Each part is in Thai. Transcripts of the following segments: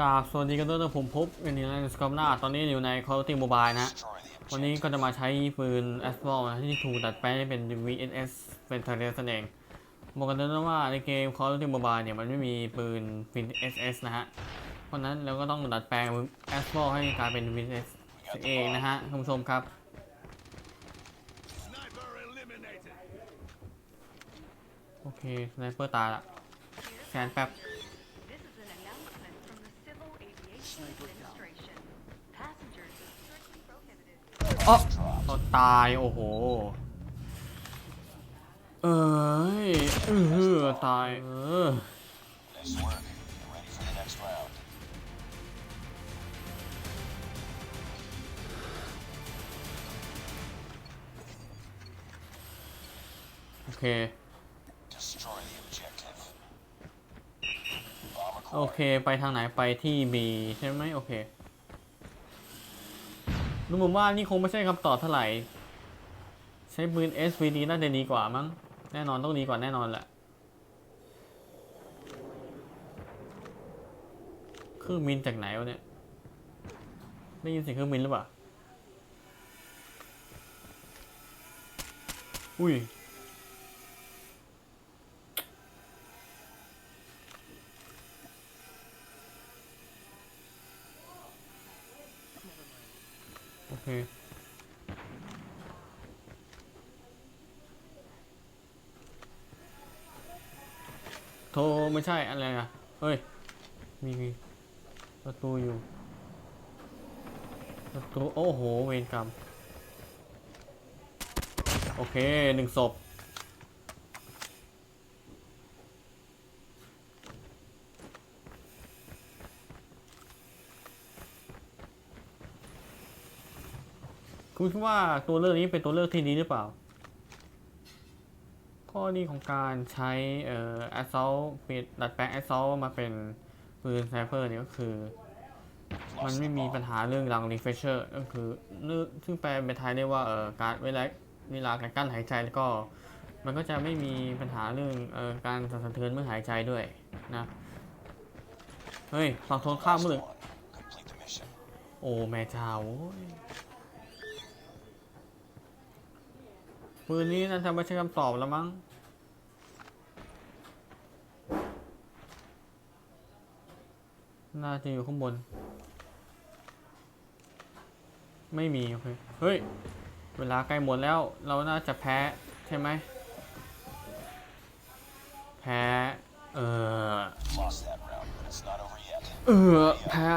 กราบสวัสดีกันด้วยนะผมพบกันอยู่ในสกอมนาตอนนี้อยู่ใน Call of Duty Mobile นะ วันนี้ก็จะมาใช้ปืน a s p h a l t นะที่ถูกดัดแปลงให้เป็น VSS เป็นทะเลนั่นเองบอกกันด้วยนะว่าในเกม Call of Duty Mobile เนี่ยมันไม่มีปืน VSS นะฮะ เพราะฉะนั้นเราก็ต้องดัดแปลง a s p h a l t ให้กลายเป็น VSS เองนะฮะคุณผู้ชมครับ Sniper eliminated. โอเคสไนเปอร์ตายละแสนแป๊บ อ๊ะตายโอ้โห เอ้เออตาย เออโอเค โอเค ไปทางไหนไปที่ B ใช่ไหมโอเค ผมว่านี่คงไม่ใช่คำตอบเท่าไหร่ ใช้ปืน SVD น่าจะดีกว่ามั้ง แน่นอนต้องดีกว่าแน่นอนแหละ เครื่องบินจากไหนวะเนี่ย ได้ยินเสียงเครื่องบินหรือเปล่า อุ้ย เคโทรไม่ใช่อะไรนะเฮ้ย มีมีประตูอยู่ประตูโอ้โห เวรกรรม โอเคหนึ่งศพ คุณคิดว่าตัวเลือกนี้เป็นตัวเลือกที่ดีหรือเปล่า ข้อดีของการใช้เอ่อ assault เปลี่ยนดัดแปลง assault มาเป็นปืน sniper เนี่ยก็คือ มันไม่มีปัญหาเรื่องรัง refresher ก็คือเรื่องซึ่งแปลเป็นไทยได้ว่าเอ่อการเวลาเวลาการกั้นหายใจแล้วก็มันก็จะไม่มีปัญหาเรื่องเอ่อการสั่นสะเทือนเมื่อหายใจด้วยนะ เฮ้ยฝั่งทนข้ามมือโอ้แม่เจ้า โว้ยปืนนี้น่าจะไม่ใช่คำตอบแล้วมั้ง น่าจะอยู่ข้างบน ไม่มีโอเคเฮ้ย เวลาใกล้หมดแล้ว เราน่าจะแพ้ใช่ไหม แพ้ เออเออแพ้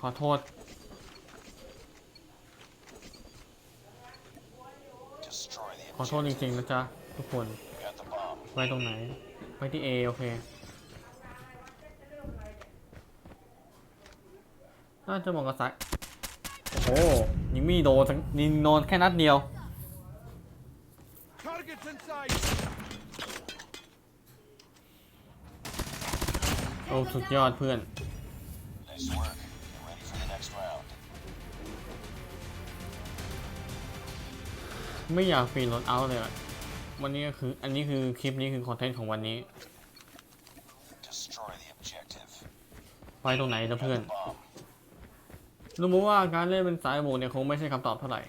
ขอโทษ Destroy the ขอโทษจ objective. ริงๆนะจ๊ะทุกคน You got the bomb. ไว้ตรงไหน ไว้ที่ A โอเค น่าจะมองกระสายโอ้โหยิงไม่โดนสักยิงโดนแค่นัดเดียว Targets in sight. โอ้ สุดยอดเพื่อน ไม่อยากฟรีรถเอาเลยอะวันนี้ก็คือ อันนี้คือคลิปนี้คือคอนเทนต์ของวันนี้ Destroy the objective. ไว้ตรงไหนนะเพื่อน Bomb. รู้มั้ยว่าการเล่นเป็นสายโบกเนี่ยคงไม่ใช่คำตอบเท่าไหร่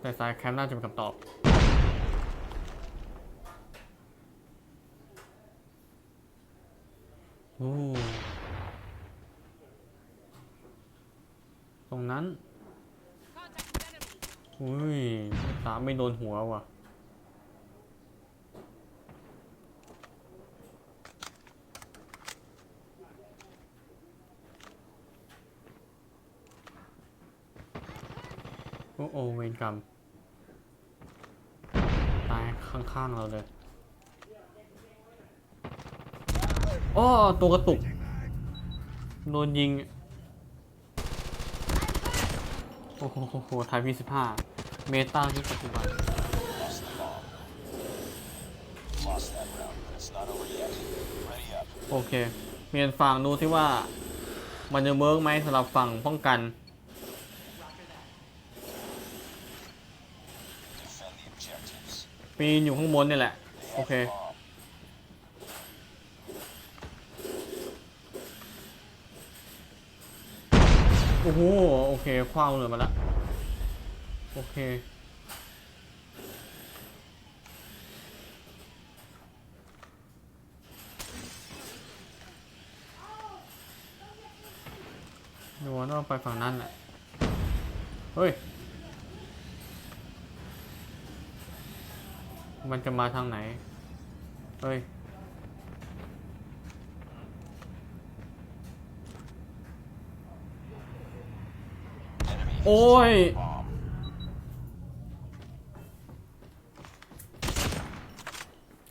แต่สายแคมป์น่าจะเป็นคำตอบโอ้ ตรงนั้นอุ้ยตามไม่โดนหัวว่ะโอ้โอเวรกรรมตายข้างๆเราเลยอ้อตัวกระตุก โดนยิง โอ้โหโหไทยพีสิบห้าเมตาที่ปัจจุบันโอเคเปลี่ยนฝั่งดูที่ว่า มันจะเวิร์กไหมสำหรับฝั่งป้องกันปีนอยู่ข้างบนนี่แหละ โอเค โอ้โห โอเค คว้างเลยมาละ โอเค ดูว่าต้องไปฝั่งนั้นแหละ เฮ้ย มันจะมาทางไหน เฮ้ย โอ้ย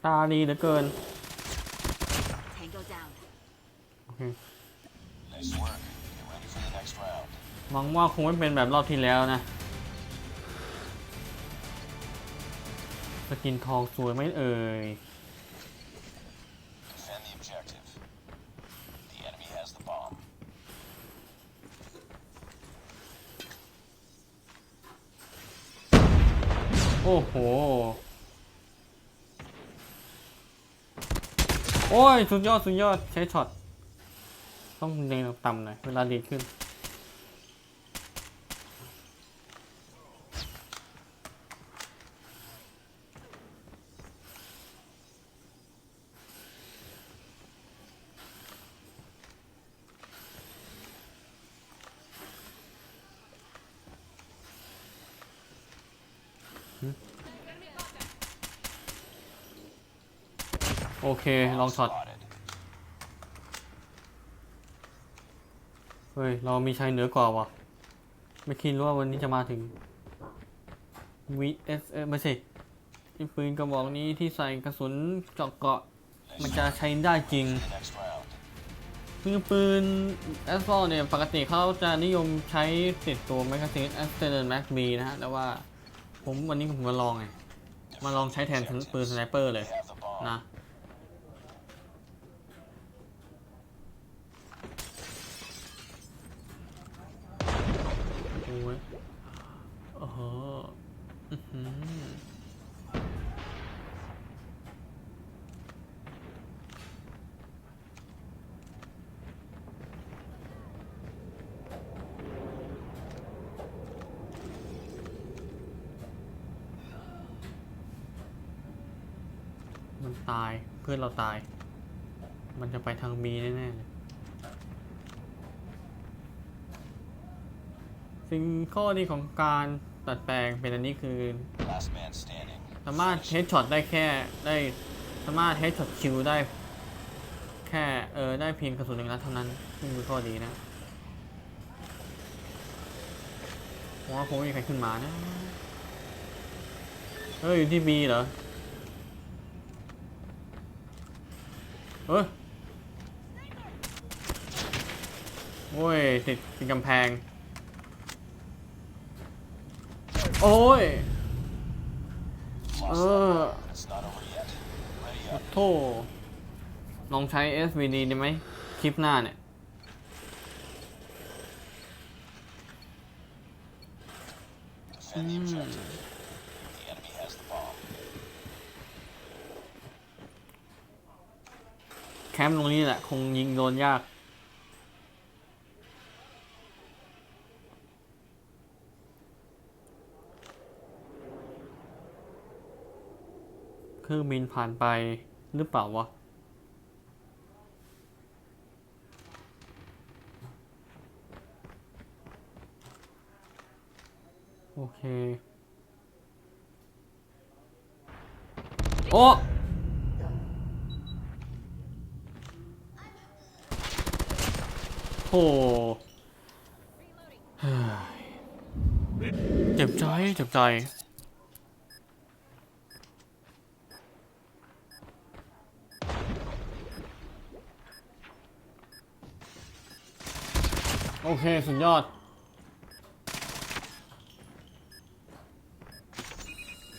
ตาดีเหลือเกิน Tango down. โอเค Nice work. Get ready for the next round. หวังว่าคงไม่เป็นแบบรอบที่แล้วนะ สกินทองสวยไหมเอ่ย Defend the objective. The enemy has the bomb. โอ้โห โอ้ย สุดยอด สุดยอด ใช้ช็อต ต้องเล็งต่ำๆหน่อย เวลาดีขึ้น โอเค ลองช็อต เฮ้ย เรามีชัยเหนือกว่าวะไม่คิดว่าวันนี้จะมาถึง VS เอ้ไม่ใช่ไอ้ปืนกระบอกนี้ที่ใส่กระสุนเจาะเกาะ มันจะใช้ได้จริงคือปืนแอสฟอลเนี่ย ปกติเขาจะนิยมใช้ติดตัวแมกกาซีนแอสเตอร์แม็กบีนะฮะ แต่ว่าผมวันนี้ผมมาลองไง มาลองใช้แทนปืนสไนเปอร์เลยนะ โอ้ยโอ้โหอื้อหือ มันตายเพื่อนเราตาย มันจะไปทางบีแน่ๆเลยสิ่งข้อดีของการตัดแปลงเป็นอันนี้คือ Last man standing. สามารถเฮดช็อตได้แค่ได้สามารถเฮดช็อตคิวได้ แค่เออได้เพียงกระสุนหนึ่งนัดเท่านั้นซึ่งคือข้อดีนะเพราะว่าคงไม่มีใครขึ้นมานะเฮ้ยอยู่ที่บีเหรอ เออโอ้ยติดติดกำแพง โอ้ย เออโทษลองใช้ SVD ได้ไหม คลิปหน้าเนี่ย Defend. The enemy has the bomb. แค มป์ตรงนี้แหละ คงยิงโดนยากเครื่องบินผ่านไปหรือเปล่าวะโอเค โอ้ โอ้ยเจ็บใจ เจ็บใจ โอเค สุดยอด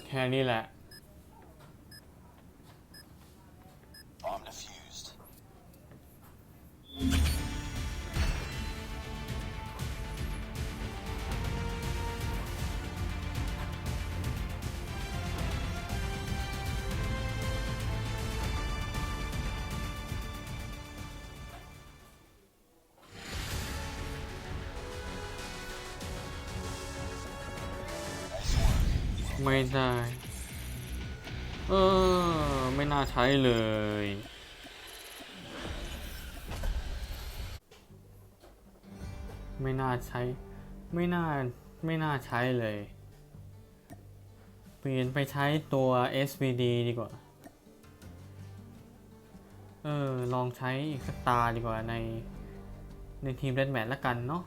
แค่นี้แหละ ไม่ได้ เออ ไม่น่าใช้เลย ไม่น่าใช้ ไม่น่า ไม่น่าใช้เลย เปลี่ยนไปใช้ตัว SVD ดีกว่า เออ ลองใช้อีกสักตาดีกว่าใน ในทีมเรดแมทละกันเนาะ